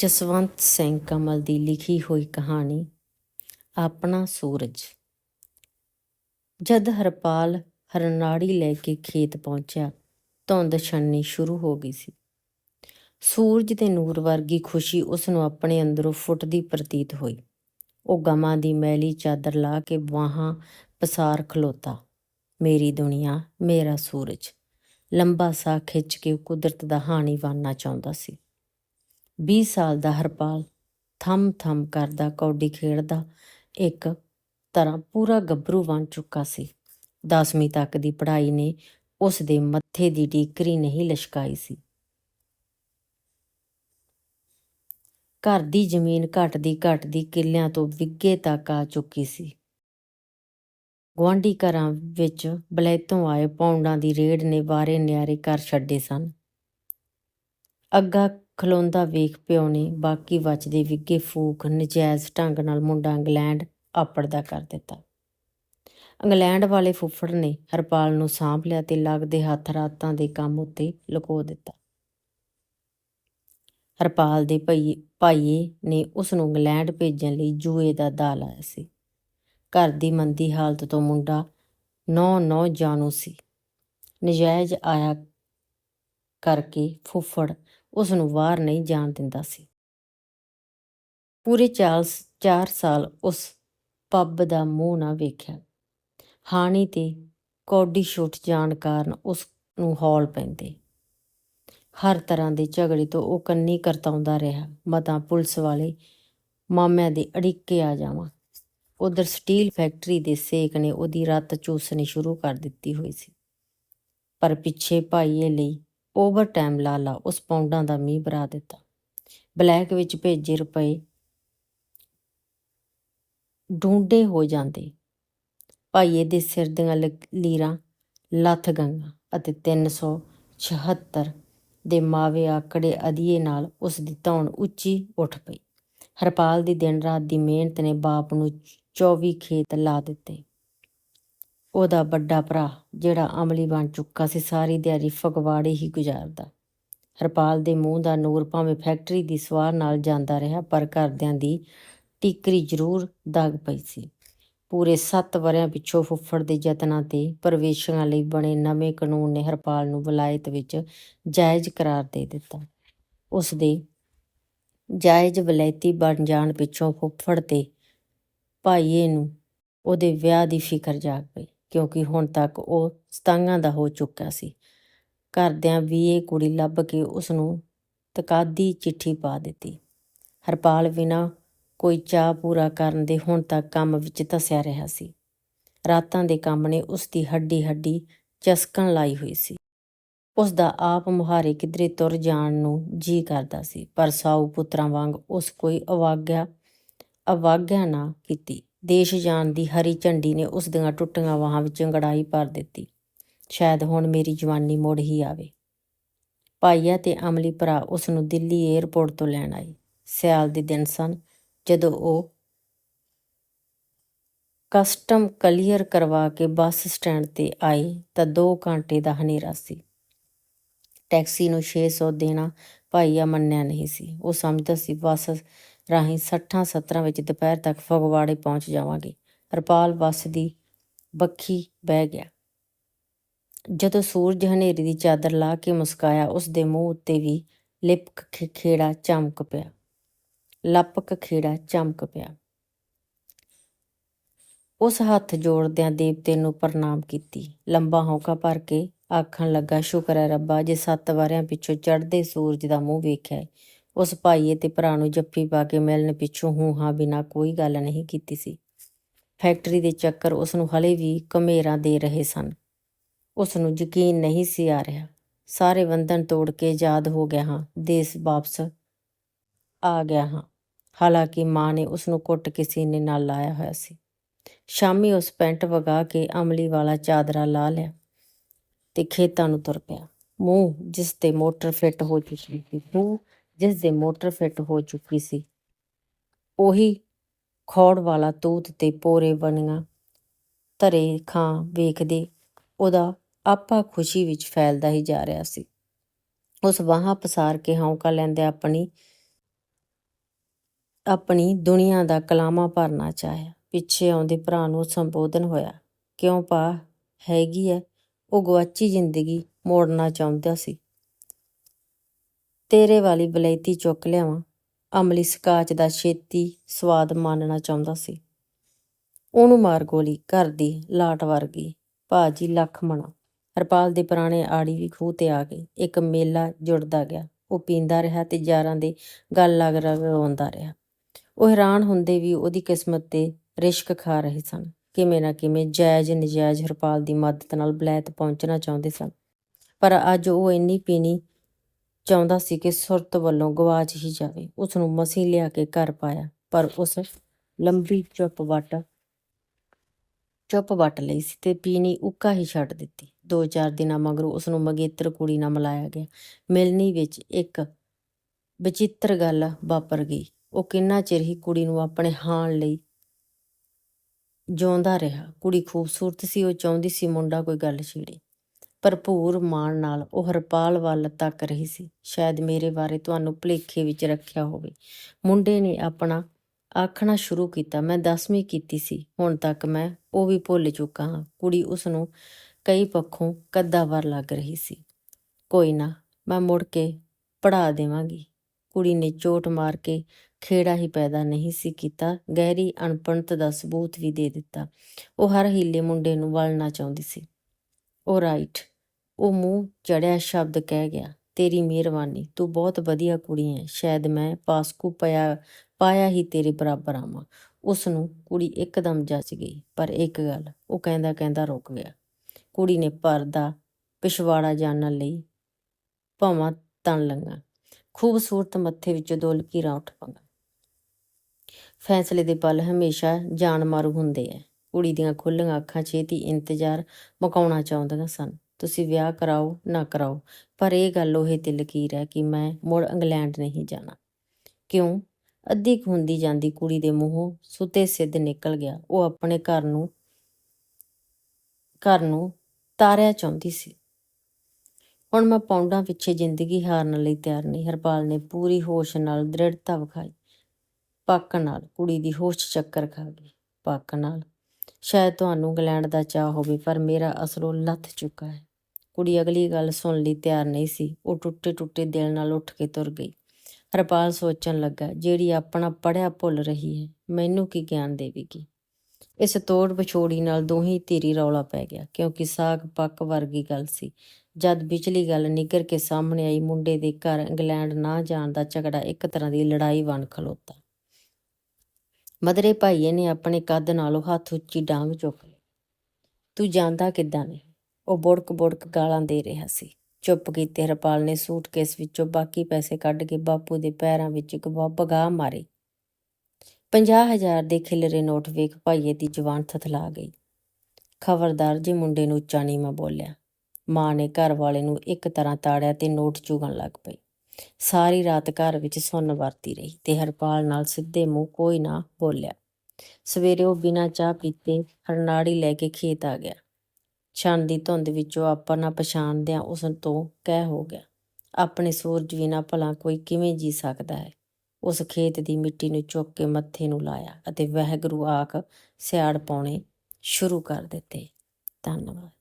ਜਸਵੰਤ ਸਿੰਘ ਕਮਲ ਦੀ ਲਿਖੀ ਹੋਈ ਕਹਾਣੀ, ਆਪਣਾ ਸੂਰਜ। ਜਦ ਹਰਪਾਲ ਹਰਨਾੜੀ ਲੈ ਕੇ ਖੇਤ ਪਹੁੰਚਿਆ, ਧੁੰਦ ਛਣਨੀ ਸ਼ੁਰੂ ਹੋ ਗਈ ਸੀ। ਸੂਰਜ ਦੇ ਨੂਰ ਵਰਗੀ ਖੁਸ਼ੀ ਉਸ ਨੂੰ ਆਪਣੇ ਅੰਦਰੋਂ ਫੁੱਟਦੀ ਪ੍ਰਤੀਤ ਹੋਈ। ਉਹ ਗਮਾਂ ਦੀ ਮੈਲੀ ਚਾਦਰ ਲਾ ਕੇ ਬਾਹਾਂ ਪਸਾਰ ਖਲੋਤਾ, ਮੇਰੀ ਦੁਨੀਆ, ਮੇਰਾ ਸੂਰਜ। ਲੰਬਾ ਸਾਹ ਖਿੱਚ ਕੇ ਕੁਦਰਤ ਦਾ ਹਾਣੀ ਬਣਨਾ ਚਾਹੁੰਦਾ ਸੀ। 20 ਸਾਲ ਦਾ ਹਰਪਾਲ ਥੰਮ ਥੰਮ ਕਰਦਾ ਕੌਡੀ ਖੇਡਦਾ। ਇੱਕ ਤਰ੍ਹਾਂ ਪੂਰਾ ਗੱਭਰੂ ਬਣ ਚੁੱਕਾ ਸੀ। 10ਵੀਂ ਤੱਕ ਦੀ ਪੜ੍ਹਾਈ ਨੇ ਉਸ ਦੇ ਮੱਥੇ ਦੀ ਟੀਕਰੀ ਨਹੀਂ ਲਸ਼ਕਾਈ ਸੀ। ਘਰ ਦੀ ਜ਼ਮੀਨ ਘਟਦੀ ਘਟਦੀ ਕਿੱਲਿਆਂ ਤੋਂ ਵਿੱਗੇ ਤੱਕ ਆ ਚੁੱਕੀ ਸੀ। ਗੁਆਂਢੀ ਘਰਾਂ ਵਿੱਚ ਬਲੈਤੋਂ ਆਏ ਪੌਂਡਾਂ ਦੀ ਰੇਡ ਨੇ ਵਾਰੇ ਨਿਆਰੇ ਕਰ ਛੱਡੇ ਸਨ। ਅੱਗਾ ਖਲੋਂਦਾ ਵੇਖ ਪਿਓ ਨੇ ਬਾਕੀ ਬਚਦੇ ਵਿੱਗੇ ਫੂਕ, ਨਜਾਇਜ਼ ਢੰਗ ਨਾਲ ਮੁੰਡਾ ਇੰਗਲੈਂਡ ਆਪੜਦਾ ਕਰ ਦਿੱਤਾ। ਇੰਗਲੈਂਡ ਵਾਲੇ ਫੁੱਫੜ ਨੇ ਹਰਪਾਲ ਨੂੰ ਸਾਂਭ ਲਿਆ ਤੇ ਲੱਗਦੇ ਹੱਥ ਰਾਤਾਂ ਦੇ ਕੰਮ ਉੱਤੇ ਲੁਕੋ ਦਿੱਤਾ। ਹਰਪਾਲ ਦੇ ਭਾਈ, ਭਾਈਏ ਨੇ ਉਸ ਨੂੰ ਇੰਗਲੈਂਡ ਭੇਜਣ ਲਈ ਜੂਏ ਦਾ ਦਾ ਲਾਇਆ ਸੀ। ਘਰ ਦੀ ਮੰਦੀ ਹਾਲਤ ਤੋਂ ਮੁੰਡਾ ਨੌ ਨੌ ਜਾਣੂ ਸੀ। ਨਜਾਇਜ਼ ਆਇਆ ਕਰਕੇ ਫੁੱਫੜ ਉਸ ਨੂੰ ਬਾਹਰ ਨਹੀਂ ਜਾਣ ਦਿੰਦਾ ਸੀ। ਪੂਰੇ 4 ਸਾਲ ਉਸ ਪੱਬ ਦਾ ਮੂੰਹ ਨਾ ਵੇਖਿਆ। ਹਾਣੀ ਤੇ ਕੌਡੀ ਛੁੱਟ ਜਾਣ ਕਾਰਨ ਉਸ ਨੂੰ ਹੌਲ ਪੈਂਦੇ। ਹਰ ਤਰ੍ਹਾਂ ਦੇ ਝਗੜੇ ਤੋਂ ਉਹ ਕੰਨੀ ਕਰਤਾਉਂਦਾ ਰਿਹਾ। ਮਤਾਂ ਪੁਲਿਸ ਵਾਲੇ ਮਾਮਿਆਂ ਦੇ ਅੜਿੱਕੇ ਆ ਜਾਵਾਂ। ਉਧਰ ਸਟੀਲ ਫੈਕਟਰੀ ਦੇ ਸੇਕ ਨੇ ਉਹਦੀ ਰੱਤ ਚੂਸਣੀ ਸ਼ੁਰੂ ਕਰ ਦਿੱਤੀ ਹੋਈ ਸੀ। ਪਰ ਪਿੱਛੇ ਭਾਈਏ ਲਈ ਓਵਰ ਟਾਈਮ ਲਾ ਲਾ, ਉਸ ਪੌਂਡਾਂ ਦਾ ਮੀਂਹ ਬਰਾ ਦਿੱਤਾ। ਬਲੈਕ ਵਿੱਚ ਭੇਜੇ ਰੁਪਏ ਢੂੰਡੇ ਹੋ ਜਾਂਦੇ। ਭਾਈਏ ਦੇ ਸਿਰ ਦੀਆਂ ਲੀਰਾਂ, ਲੱਥ ਗਈਆਂ ਅਤੇ 376 ਦੇ ਮਾਵੇ ਆਕੜੇ ਅਧੀਏ ਨਾਲ ਉਸ ਦੀ ਧੌਣ ਉੱਚੀ ਉੱਠ ਪਈ। ਹਰਪਾਲ ਦੀ ਦਿਨ ਰਾਤ ਦੀ ਮਿਹਨਤ ਨੇ ਬਾਪ ਨੂੰ 24 ਖੇਤ ਲਾ ਦਿੱਤੇ। ਉਹਦਾ ਵੱਡਾ ਭਰਾ, ਜਿਹੜਾ ਅਮਲੀ ਬਣ ਚੁੱਕਾ ਸੀ, ਸਾਰੀ ਦਿਹਾੜੀ ਫਗਵਾੜੇ ਹੀ ਗੁਜ਼ਾਰਦਾ। ਹਰਪਾਲ ਦੇ ਮੂੰਹ ਦਾ ਨੂਰ ਭਾਵੇਂ ਫੈਕਟਰੀ ਦੀ ਸਵਾਰ ਨਾਲ ਜਾਂਦਾ ਰਿਹਾ, ਪਰ ਘਰਦਿਆਂ ਦੀ ਟਿਕਰੀ ਜ਼ਰੂਰ ਦਾਗ ਪਈ ਸੀ। ਪੂਰੇ 7 ਵਰਿਆਂ ਪਿੱਛੋਂ ਫੁੱਫੜ ਦੇ ਯਤਨਾਂ ਤੇ ਪ੍ਰਵੇਸ਼ਾਂ ਲਈ ਬਣੇ ਨਵੇਂ ਕਾਨੂੰਨ ਨੇ ਹਰਪਾਲ ਨੂੰ ਵਲਾਇਤ ਵਿੱਚ ਜਾਇਜ਼ ਕਰਾਰ ਦੇ ਦਿੱਤਾ। ਉਸ ਦੇ ਜਾਇਜ਼ ਵਲੈਤੀ ਬਣ ਜਾਣ ਪਿੱਛੋਂ ਫੁੱਫੜ ਤੇ ਭਾਈਏ ਨੂੰ ਉਹਦੇ ਵਿਆਹ ਦੀ ਫਿਕਰ ਜਾਗ ਪਈ। ਕਿਉਂਕਿ ਹੁਣ ਤੱਕ ਉਹ ਸਤਾਂਗਾਂ ਦਾ ਹੋ ਚੁੱਕਾ ਸੀ। ਘਰਦਿਆਂ ਵੀ ਇਹ ਕੁੜੀ ਲੱਭ ਕੇ ਉਸ ਨੂੰ ਤਕਾਦੀ ਚਿੱਠੀ ਪਾ ਦਿੱਤੀ। ਹਰਪਾਲ ਬਿਨਾ ਕੋਈ ਚਾਹ ਪੂਰਾ ਕਰਨ ਦੇ ਹੁਣ ਤੱਕ ਕੰਮ ਵਿੱਚ ਧਸਿਆ ਰਿਹਾ ਸੀ। ਰਾਤਾਂ ਦੇ ਕੰਮ ਨੇ ਉਸ ਦੀ ਹੱਡੀ ਹੱਡੀ ਚਸਕਣ ਲਾਈ ਹੋਈ ਸੀ। ਉਸ ਦਾ ਆਪ ਮੁਹਾਰੇ ਕਿਧਰੇ ਤੁਰ ਜਾਣ ਨੂੰ ਜੀ ਕਰਦਾ ਸੀ, ਪਰ ਸਾਊ ਪੁੱਤਰਾਂ ਵਾਂਗ ਉਸ ਕੋਈ ਅਵਾਗਿਆ ਅਵਾਗਿਆ ਨਾ ਕੀਤੀ। ਦੇਸ਼ ਜਾਣ ਦੀ ਹਰੀ ਝੰਡੀ ਨੇ ਉਸ ਦੀਆਂ ਟੁੱਟੀਆਂ ਵਾਹਾਂ ਵਿੱਚ ਗੜਾਈ ਭਰ ਦਿੱਤੀ। ਸ਼ਾਇਦ ਹੁਣ ਮੇਰੀ ਜਵਾਨੀ ਮੁੜ ਹੀ ਆਵੇ। ਭਾਈਆ ਤੇ ਅਮਲੀ ਭਰਾ ਉਸ ਨੂੰ ਦਿੱਲੀ 에ਅਰਪੋਰਟ ਤੋਂ ਲੈਣ ਆਏ। ਸਿਆਲ ਦੇ ਦਿਨ ਸਨ ਜਦੋਂ ਉਹ ਕਸਟਮ ਕਲੀਅਰ ਕਰਵਾ ਕੇ ਬੱਸ ਸਟੈਂਡ ਤੇ ਆਏ ਤਾਂ 2 ਘੰਟੇ ਦਾ ਹਨੇਰਾ ਸੀ। ਟੈਕਸੀ ਨੂੰ 600 ਦੇਣਾ ਭਾਈਆ ਮੰਨਿਆ ਨਹੀਂ ਸੀ। ਉਹ ਸਮਝਦਾ ਸੀ ਬੱਸ ਰਾਹੀਂ 60 17 ਵਿੱਚ ਦੁਪਹਿਰ ਤੱਕ ਫਗਵਾੜੇ ਪਹੁੰਚ ਜਾਵਾਂਗੇ। ਰਪਾਲ ਬੱਸ ਦੀ ਬੱਖੀ ਬਹਿ ਗਿਆ। ਜਦੋਂ ਸੂਰਜ ਹਨੇਰੀ ਦੀ ਚਾਦਰ ਲਾ ਕੇ ਮੁਸਕਾਇਆ, ਉਸ ਦੇ ਮੂੰਹ ਉੱਤੇ ਵੀ ਲਿਪਕ ਖੇੜਾ ਚਮਕ ਪਿਆ। ਲਪਕ ਖੇੜਾ ਚਮਕ ਪਿਆ। ਉਸ ਹੱਥ ਜੋੜਦਿਆਂ ਦੇਵਤੇ ਨੂੰ ਪ੍ਰਣਾਮ ਕੀਤੀ। ਲੰਬਾ ਹੌਕਾ ਭਰ ਕੇ ਆਖਣ ਲੱਗਾ, ਸ਼ੁਕਰ ਹੈ ਰੱਬਾ, ਜੇ ਸੱਤ ਵਾਰਿਆਂ ਪਿੱਛੋਂ ਚੜ੍ਹਦੇ ਸੂਰਜ ਦਾ ਮੂੰਹ ਵੇਖਿਆ ਉਸ ਭਾਈਏ ਤੇ ਭਰਾ ਨੂੰ ਜੱਫੀ ਪਾ ਕੇ ਮਿਲਣ ਪਿੱਛੋਂ ਹੂੰ ਹਾਂ ਬਿਨਾ ਕੋਈ ਗੱਲ ਨਹੀਂ ਕੀਤੀ ਸੀ। ਫੈਕਟਰੀ ਦੇ ਚੱਕਰ ਉਸ ਨੂੰ ਹਲੇ ਵੀ ਕਮੇਰਾਂ ਦੇ ਰਹੇ ਸਨ। ਉਸ ਨੂੰ ਯਕੀਨ ਨਹੀਂ ਸੀ ਆ ਰਿਹਾ। ਸਾਰੇ ਬੰਧਨ ਤੋੜ ਕੇ ਆਜ਼ਾਦ ਹੋ ਗਿਆ ਹਾਂ। ਦੇਸ਼ ਵਾਪਸ ਆ ਗਿਆ ਹਾਂ। ਹਾਲਾਂਕਿ ਮਾਂ ਨੇ ਉਸ ਨੂੰ ਕੁੱਟ ਕੇ ਸੀਨੇ ਨਾਲ ਲਾਇਆ ਹੋਇਆ ਸੀ। ਸ਼ਾਮੀ ਉਸ ਪੈਂਟ ਵਗਾ ਕੇ ਅਮਲੀ ਵਾਲਾ ਚਾਦਰਾ ਲਾ ਲਿਆ ਤੇ ਖੇਤਾਂ ਨੂੰ ਤੁਰ ਪਿਆ। ਮੂੰਹ ਜਿਸ ਤੇ ਮੋਟਰ ਫਿੱਟ ਹੋ ਚੁੱਕੀ ਸੀ, ਮੂੰਹ ਜਿਸ ਦੇ ਮੋਟਰ ਫਿੱਟ ਹੋ ਚੁੱਕੀ ਸੀ, ਉਹੀ ਖੋੜ ਵਾਲਾ ਤੂਤ ਤੇ ਪੋਰੇ ਬਣੀਆਂ ਧਰੇ ਖਾਂ ਵੇਖਦੇ ਉਹਦਾ ਆਪਾ ਖੁਸ਼ੀ ਵਿੱਚ ਫੈਲਦਾ ਹੀ ਜਾ ਰਿਹਾ ਸੀ। ਉਸ ਵਾਹਾਂ ਪਸਾਰ ਕੇ ਹੌਂਕਾ ਲੈਂਦੇ ਆਪਣੀ ਆਪਣੀ ਦੁਨੀਆ ਦਾ ਕਲਾਮਾ ਭਰਨਾ ਚਾਹਿਆ। ਪਿੱਛੇ ਆਉਂਦੇ ਭਰਾ ਨੂੰ ਸੰਬੋਧਨ ਹੋਇਆ, ਕਿਉਂ ਪਾ ਹੈਗੀ ਐ? ਉਹ ਗਵਾਚੀ ਜ਼ਿੰਦਗੀ ਮੋੜਨਾ ਚਾਹੁੰਦਾ ਸੀ। ਤੇਰੇ ਵਾਲੀ ਬਲੈਤੀ ਚੁੱਕ ਲਿਆਵਾਂ। ਅਮਲੀ ਸਕਾਚ ਦਾ ਛੇਤੀ ਸਵਾਦ ਮਾਨਣਾ ਚਾਹੁੰਦਾ ਸੀ। ਉਹਨੂੰ ਮਾਰ ਗੋਲੀ, ਘਰ ਦੀ ਲਾਟ ਵਰਗੀ। ਭਾਜੀ ਲੱਖ ਮਣਾ। ਹਰਪਾਲ ਦੇ ਪੁਰਾਣੇ ਆੜੀ ਵੀ ਖੂਹ ਤੇ ਆ ਗਏ ਇੱਕ ਮੇਲਾ ਜੁੜਦਾ ਗਿਆ। ਉਹ ਪੀਂਦਾ ਰਿਹਾ ਤੇ ਯਾਰਾਂ ਦੇ ਗੱਲ ਲੱਗ ਰਗਾਉਂਦਾ ਰਿਹਾ। ਉਹ ਹੈਰਾਨ ਹੁੰਦੇ ਵੀ ਉਹਦੀ ਕਿਸਮਤ ਤੇ ਰਿਸ਼ਕ ਖਾ ਰਹੇ ਸਨ। ਕਿਵੇਂ ਨਾ ਕਿਵੇਂ ਜਾਇਜ਼ ਨਜਾਇਜ਼ ਹਰਪਾਲ ਦੀ ਮਦਦ ਨਾਲ ਬਲੈਤ ਪਹੁੰਚਣਾ ਚਾਹੁੰਦੇ ਸਨ। ਪਰ ਅੱਜ ਉਹ ਇੰਨੀ ਪੀਣੀ ਚਾਹੁੰਦਾ ਸੀ ਕਿ ਸੁਰਤ ਵੱਲੋਂ ਗਵਾਚ ਹੀ ਜਾਵੇ। ਉਸ ਨੂੰ ਮਸੀਂ ਲਿਆ ਕੇ ਘਰ ਪਾਇਆ, ਪਰ ਉਸ ਲੰਬੀ ਚੁੱਪ ਵੱਟ ਚੁੱਪ ਵੱਟ ਲਈ ਸੀ ਤੇ ਪੀਣੀ ਉੱਕਾ ਹੀ ਛੱਡ ਦਿੱਤੀ। ਦੋ ਚਾਰ ਦਿਨਾਂ ਮਗਰੋਂ ਉਸ ਨੂੰ ਮਗੇਤਰ ਕੁੜੀ ਨਾਲ ਮਿਲਾਇਆ ਗਿਆ। ਮਿਲਣੀ ਵਿੱਚ ਇੱਕ ਵਿਚਿੱਤਰ ਗੱਲ ਵਾਪਰ ਗਈ। ਉਹ ਕਿੰਨਾ ਚਿਰ ਹੀ ਕੁੜੀ ਨੂੰ ਆਪਣੇ ਹਾਣ ਲਈ ਜਿਉਂਦਾ ਰਿਹਾ। ਕੁੜੀ ਖੂਬਸੂਰਤ ਸੀ, ਉਹ ਚਾਹੁੰਦੀ ਸੀ ਮੁੰਡਾ ਕੋਈ ਗੱਲ ਛੇੜੇ। ਭਰਪੂਰ ਮਾਣ ਨਾਲ ਉਹ ਹਰਪਾਲ ਵੱਲ ਤੱਕ ਰਹੀ ਸੀ। ਸ਼ਾਇਦ ਮੇਰੇ ਬਾਰੇ ਤੁਹਾਨੂੰ ਭੁਲੇਖੇ ਵਿੱਚ ਰੱਖਿਆ ਹੋਵੇ। ਮੁੰਡੇ ਨੇ ਆਪਣਾ ਆਖਣਾ ਸ਼ੁਰੂ ਕੀਤਾ। ਮੈਂ 10ਵੀਂ ਕੀਤੀ ਸੀ। ਹੁਣ ਤੱਕ ਮੈਂ ਉਹ ਵੀ ਭੁੱਲ ਚੁੱਕਾ ਹਾਂ। ਕੁੜੀ ਉਸ ਨੂੰ ਕਈ ਪੱਖੋਂ ਕੱਦਾਵਰ ਲੱਗ ਰਹੀ ਸੀ। ਕੋਈ ਨਾ, ਮੈਂ ਮੁੜ ਕੇ ਪੜਾ ਦੇਵਾਂਗੀ। ਕੁੜੀ ਨੇ ਚੋਟ ਮਾਰ ਕੇ ਖੇੜਾ ਹੀ ਪੈਦਾ ਨਹੀਂ ਸੀ ਕੀਤਾ। ਗਹਿਰੀ ਅਣਪਣਤ ਦਾ ਸਬੂਤ ਵੀ ਦੇ ਦਿੱਤਾ। ਉਹ ਹਰ ਹੀਲੇ ਮੁੰਡੇ ਨੂੰ ਵਲਣਾ ਚਾਹੁੰਦੀ ਸੀ। ਉਹ ਰਾਈਟ ਉਹ ਮੂੰਹ ਚੜਿਆ ਸ਼ਬਦ ਕਹਿ ਗਿਆ, ਤੇਰੀ ਮਿਹਰਬਾਨੀ, ਤੂੰ ਬਹੁਤ ਵਧੀਆ ਕੁੜੀ ਹੈ, ਸ਼ਾਇਦ ਮੈਂ ਪਾਸਕੂ ਪਿਆ, ਪਾਇਆ ਹੀ ਤੇਰੇ ਬਰਾਬਰ ਆਵਾਂ। ਉਸ ਨੂੰ ਕੁੜੀ ਇੱਕਦਮ ਜੱਜ ਗਈ, ਪਰ ਇੱਕ ਗੱਲ, ਉਹ ਕਹਿੰਦਾ ਕਹਿੰਦਾ ਰੁਕ ਗਿਆ। ਕੁੜੀ ਨੇ ਪਰਦਾ ਪਿਛਵਾੜਾ ਜਾਣਨ ਲਈ ਭਾਵਾਂ ਤਣ ਲੰਗਾ ਖੂਬਸੂਰਤ ਮੱਥੇ ਵਿੱਚੋਂ ਦੋ ਲਕੀਰਾਂ ਉੱਠ ਪਈਆਂ। ਫੈਸਲੇ ਦੇ ਪਲ ਹਮੇਸ਼ਾ ਜਾਨ ਮਾਰੂ ਹੁੰਦੇ ਐ ਕੁੜੀ ਦੀਆਂ ਖੁੱਲੀਆਂ ਅੱਖਾਂ ਛੇਤੀ ਇੰਤਜ਼ਾਰ ਮੁਕਾਉਣਾ ਚਾਹੁੰਦੀਆਂ ਸਨ। ਤੁਸੀਂ ਵਿਆਹ ਕਰਾਓ, ਨਾ ਕਰਾਓ। ਪਰ ਇਹ ਗੱਲ ਉਹੇ ਤੇ ਲਕੀਰ ਹੈ ਕਿ ਮੈਂ ਮੁੜ ਇੰਗਲੈਂਡ ਨਹੀਂ ਜਾਣਾ। ਕਿਉਂ? ਅੱਧੀ ਕੁ ਹੁੰਦੀ ਜਾਂਦੀ ਕੁੜੀ ਦੇ ਮੂੰਹੋਂ ਸੁਤੇ ਸਿੱਧ ਨਿਕਲ ਗਿਆ। ਉਹ ਆਪਣੇ ਘਰ ਨੂੰ ਘਰ ਨੂੰ ਤਾਰਿਆ ਚਾਹੁੰਦੀ ਸੀ। ਹੁਣ ਮੈਂ ਪੌਂਡਾਂ ਪਿੱਛੇ ਜ਼ਿੰਦਗੀ ਹਾਰਨ ਲਈ ਤਿਆਰ ਨਹੀਂ। ਹਰਪਾਲ ਨੇ ਪੂਰੀ ਹੋਸ਼ ਨਾਲ ਦ੍ਰਿੜਤਾ ਵਿਖਾਈ। ਪੱਕ ਨਾਲ, ਕੁੜੀ ਦੀ ਹੋਸ਼ ਚੱਕਰ ਖਾ ਗਈ। ਪੱਕ ਨਾਲ, ਸ਼ਾਇਦ ਤੁਹਾਨੂੰ ਇੰਗਲੈਂਡ ਦਾ ਚਾਹ ਹੋਵੇ, ਪਰ ਮੇਰਾ ਅਸਲੋਂ ਲੱਥ ਚੁੱਕਾ ਹੈ। ਕੁੜੀ ਅਗਲੀ ਗੱਲ ਸੁਣ ਲਈ ਤਿਆਰ ਨਹੀਂ ਸੀ। ਉਹ ਟੁੱਟੇ ਟੁੱਟੇ ਦਿਲ ਨਾਲ ਉੱਠ ਕੇ ਤੁਰ ਗਈ। ਹਰਪਾਲ ਸੋਚਣ ਲੱਗਾ, ਜਿਹੜੀ ਆਪਣਾ ਪੜਿਆ ਭੁੱਲ ਰਹੀ ਹੈ, ਮੈਨੂੰ ਕੀ ਗਿਆਨ ਦੇਵੇਗੀ? ਇਸ ਤੋੜ ਵਿਛੋੜੀ ਨਾਲ ਦੋਹੀ ਧੀਰੀ ਰੌਲਾ ਪੈ ਗਿਆ, ਕਿਉਂਕਿ ਸਾਗ ਪੱਕ ਵਰਗੀ ਗੱਲ ਸੀ। ਜਦ ਵਿਚਲੀ ਗੱਲ ਨਿਕਰ ਕੇ ਸਾਹਮਣੇ ਆਈ, ਮੁੰਡੇ ਦੇ ਘਰ ਇੰਗਲੈਂਡ ਨਾ ਜਾਣ ਦਾ ਝਗੜਾ ਇੱਕ ਤਰ੍ਹਾਂ ਦੀ ਲੜਾਈ ਬਣ ਖਲੋਤਾ। ਮਦਰੇ ਭਾਈਏ ਨੇ ਆਪਣੇ ਕੱਦ ਨਾਲੋਂ ਹੱਥ ਉੱਚੀ ਡਾਂਗ ਚੁੱਕ ਲਈ। ਤੂੰ ਜਾਂਦਾ ਕਿੱਦਾਂ ਨੇ? ਉਹ ਬੁੜਕ ਬੁੜਕ ਗਾਲਾਂ ਦੇ ਰਿਹਾ ਸੀ। ਚੁੱਪ ਕੀਤੇ ਹਰਪਾਲ ਨੇ ਸੂਟਕੇਸ ਵਿੱਚੋਂ ਬਾਕੀ ਪੈਸੇ ਕੱਢ ਕੇ ਬਾਪੂ ਦੇ ਪੈਰਾਂ ਵਿੱਚ ਇੱਕ ਬਗਾ ਮਾਰੇ। 50000 ਦੇ ਖਿਲਰੇ ਨੋਟ ਵੇਖ ਭਾਈਏ ਦੀ ਜਵਾਨ ਥਥਲਾ ਗਈ। ਖਬਰਦਾਰ ਜੀ ਮੁੰਡੇ ਨੂੰ ਉੱਚਾ ਨੀਵਾਂ ਬੋਲਿਆ। ਮਾਂ ਨੇ ਘਰ ਵਾਲੇ ਨੂੰ ਇੱਕ ਤਰ੍ਹਾਂ ਤਾੜਿਆ ਤੇ ਨੋਟ ਚੁਗਣ ਲੱਗ ਪਈ। ਸਾਰੀ ਰਾਤ ਘਰ ਵਿੱਚ ਸੁੰਨ ਵਰਤੀ ਰਹੀ ਤੇ ਹਰਪਾਲ ਨਾਲ ਸਿੱਧੇ ਮੂੰਹ ਕੋਈ ਨਾ ਬੋਲਿਆ। ਸਵੇਰੇ ਉਹ ਬਿਨਾਂ ਚਾਹ ਪੀਤੇ ਹਰਨਾੜੀ ਲੈ ਕੇ ਖੇਤ ਆ ਗਿਆ। ਛਣ ਦੀ ਧੁੰਦ ਵਿੱਚੋਂ ਆਪਾਂ ਨਾ ਪਛਾਣਦਿਆਂ ਉਸ ਤੋਂ ਕਹਿ ਹੋ ਗਿਆ। ਆਪਣੇ ਸੂਰਜ ਬਿਨਾਂ ਭਲਾ ਕੋਈ ਕਿਵੇਂ ਜੀ ਸਕਦਾ ਹੈ। ਉਸ ਖੇਤ ਦੀ ਮਿੱਟੀ ਨੂੰ ਚੁੱਕ ਕੇ ਮੱਥੇ ਨੂੰ ਲਾਇਆ ਅਤੇ ਵਹਿਗੁਰੂ ਆਖ ਸਿਆੜ ਪਾਉਣੇ ਸ਼ੁਰੂ ਕਰ ਦਿੱਤੇ। ਧੰਨਵਾਦ।